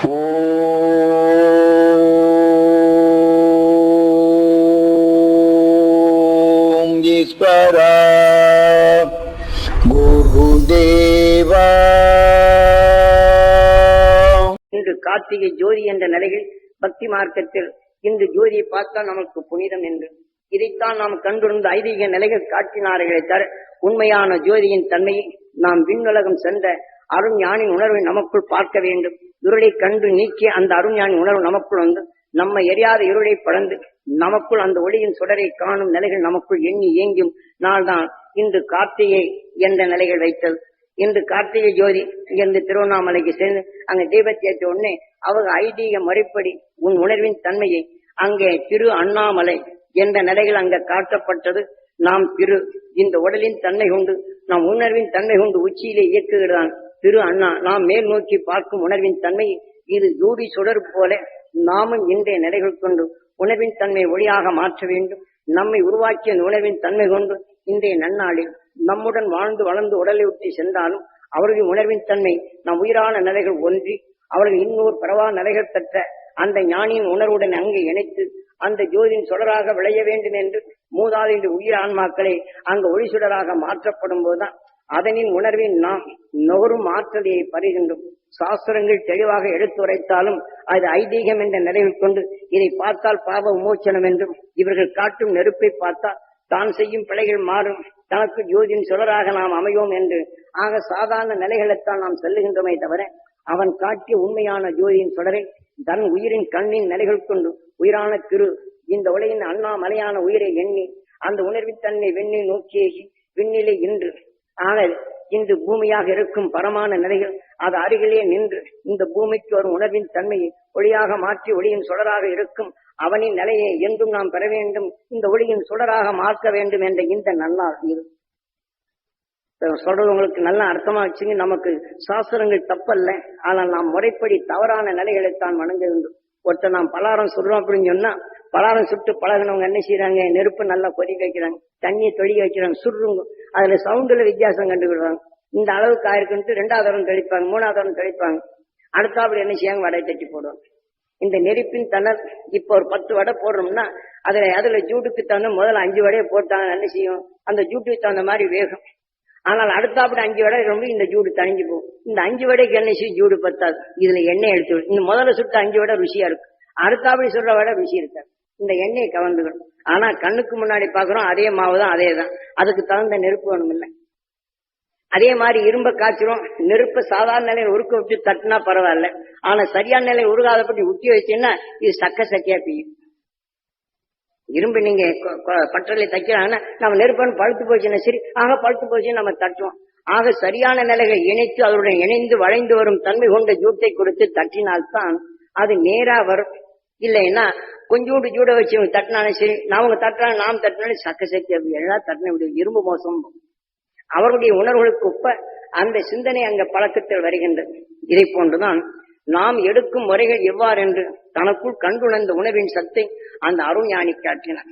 ஓம் இன்று கார்த்திகை ஜோதி என்ற நிலையில் பக்தி மார்க்கத்தில் இன்று ஜோதியை பார்த்தால் நமக்கு புனிதம் என்று. இதைத்தான் நாம் கண்டிருந்த ஐதீக நிலைகள் காட்டினார்களே தர உண்மையான ஜோதியின் தன்மையை நாம் விண்ணுலகம் சென்ற அருஞானின் உணர்வை நமக்குள் பார்க்க வேண்டும். இருளை கண்டு நீக்கி அந்த அருஞானி உணர்வு நமக்குள் வந்து நம்ம எரியாத இருளை படந்து நமக்குள் அந்த ஒளியின் சுடரை காணும் நிலைகள் நமக்குள் எண்ணி இயங்கும் நாள்தான் இன்று கார்த்திகை என்ற நிலைகள் வைத்தது இன்று கார்த்திகை ஜோதி இங்கிருந்து திருவண்ணாமலைக்கு சேர்ந்து அங்க தீபத்தை ஏற்ற உடனே அவங்க ஐதீக முறைப்படி உன் உணர்வின் தன்மையை அங்கே திரு அண்ணாமலை என்ற நிலைகள் அங்க காட்டப்பட்டது. நாம் திரு இந்த உடலின் தன்மை கொண்டு நாம் உணர்வின் தன்மை கொண்டு உச்சியிலே இயக்குகிறான் திரு அண்ணா நாம் மேல் நோக்கி பார்க்கும் உணர்வின் தன்மை இது ஜூடி சுடர் போல நாமும் இன்றைய நிலைகள் கொண்டு உணர்வின் தன்மை ஒளியாக மாற்ற வேண்டும். நம்மை உருவாக்கிய அந்த உணர்வின் தன்மை கொண்டு இன்றைய நன்னாளில் நம்முடன் வாழ்ந்து வளர்ந்து உடலை ஒட்டி சென்றாலும் அவர்களின் உணர்வின் தன்மை நம் உயிரான நிலைகள் ஒன்றி அவர்கள் இன்னொரு பரவா நிலைகள் பெற்ற அந்த ஞானியின் உணர்வுடன் அங்கே இணைத்து அந்த ஜோதியின் சுடராக விளைய வேண்டும் என்று மூதாதைய உயிர் ஆன்மாக்களை அங்கு ஒளி சுடராக மாற்றப்படும் போதுதான் அதனின் உணர்வின் நாம் நுகரும் ஆற்றலையை பருகின்றோம். சாஸ்திரங்கள் தெளிவாக எடுத்துரைத்தாலும் அது ஐதீகம் என்ற நிலையில் கொண்டு இதை பார்த்தால் பாவ விமோச்சனம் என்றும் இவர்கள் காட்டும் நெருப்பை பார்த்தால் தான் செய்யும் பிழைகள் மாறும். தனக்கு ஜோதியின் சுடராக நாம் அமையோம் என்று ஆக சாதாரண நிலைகளைத்தான் நாம் செல்லுகின்றோமே தவிர அவன் காட்டிய உண்மையான ஜோதியின் சுடரை தன் உயிரின் கண்ணின் நிலைகள் கொண்டு உயிரான திரு இந்த உலகின் அண்ணாமலையான உயிரை எண்ணி அந்த உணர்வின் தன்னை வெண்ணில் நோக்கியேகி விண்ணிலே இன்று ஆனால் இன்று பூமியாக இருக்கும் பரமான நிலைகள் அது அருகிலே நின்று இந்த பூமிக்கு ஒரு உணர்வின் தன்மையை ஒளியாக மாற்றி ஒளியின் சுடராக இருக்கும் அவனின் நிலையை என்றும் நாம் பெற வேண்டும் இந்த ஒளியின் சுடராக மாற்ற வேண்டும் என்ற இந்த நல்லா இது சொல்றது உங்களுக்கு நல்லா அர்த்தமா வச்சுங்க நமக்கு சாஸ்திரங்கள் தப்பல்ல ஆனால் நாம் முறைப்படி தவறான நிலைகளைத்தான் வணங்கிருந்தோம் ஒருத்தர் நாம் பலாரம் சுடுறோம் அப்படின்னு சொன்னா பலாரம் சுட்டு பழகினவங்க என்ன செய்யறாங்க நெருப்பு நல்லா கொதிக்க வைக்கிறாங்க தண்ணியை தொழிக்க வைக்கிறாங்க சுடுறவங்க அதுல சவுண்டுல வித்தியாசம் கண்டுக்கிடுவாங்க இந்த அளவுக்கு ஆயிருக்குன்ட்டு ரெண்டாவது தரம் தெளிப்பாங்க மூணாவது தரம் தெளிப்பாங்க. அடுத்தாப்புல என்ன செய்யாங்க வடை தட்டி போடுவாங்க. இந்த நெருப்பின் தணல் இப்ப ஒரு பத்து வடை போடுறோம்னா அதுல அதுல ஜூட்டுக்கு தகுந்த முதல்ல அஞ்சு வடையை போட்டாங்க என்ன செய்யும்? அந்த ஜூட்டுக்கு தகுந்த மாதிரி வேகம். ஆனால் அடுத்தாப்படி அஞ்சு வடை ரொம்ப இந்த ஜூடு தணிஞ்சு போகும். இந்த அஞ்சு வடைக்கு என்ன செய்யும்? ஜூடு பத்தாது. இதுல எண்ணெய் எடுத்து இந்த முதல்ல சுட்ட அஞ்சு வடை ருசியா இருக்கும். அடுத்தாப்படி சொல்ற வடை ருசி இருக்காது. இந்த எண்ணெயை கவர்ந்துக்கணும். ஆனா கண்ணுக்கு முன்னாடி பாக்குறோம் அதே மாவு தான் அதே தான் அதுக்கு தகுந்த நெருப்பு வேணும் இல்லை அதே மாதிரி இரும்ப காய்ச்சிரும் நெருப்பு சாதாரண நிலையில் உருக்க விட்டு தட்டினா பரவாயில்ல. ஆனா சரியான நிலையில் உருகாதபடி உத்தி வச்சீங்கன்னா இது சக்க சக்கையா பெய்யும். இரும்பு நீங்க கொ- தைக்கிறாங்கன்னா நம்ம நெருப்பன் பழுத்து போச்சுன்னா சரி ஆக பழுத்து போச்சுன்னு நம்ம தட்டுவோம். ஆக சரியான நிலைகள் இணைத்து அதனுடன் இணைந்து வளைந்து வரும் தன்மை கொண்ட ஜூட்டை கொடுத்து தட்டினால்தான் அது நேரா வரும். இல்லைன்னா கொஞ்சோண்டு ஜூட வச்சு இவங்க தட்டினாலும் சரி அவங்க தட்டினாலும் நாம் தட்டினாலும் சக்க சக்தி அப்படி எல்லாம் தட்டின முடியும் இரும்பு மோசம். அவருடைய உணர்வுகளுக்கு ஒப்ப அந்த சிந்தனை அங்க பழக்கத்தில் வருகின்றது இதை போன்றுதான் நாம் எடுக்கும் முறைகள் எவ்வாறு என்று தனக்குள் கண்டுணர்ந்த உணர்வின் சத்தை அந்த அருஞானி காட்டினார்.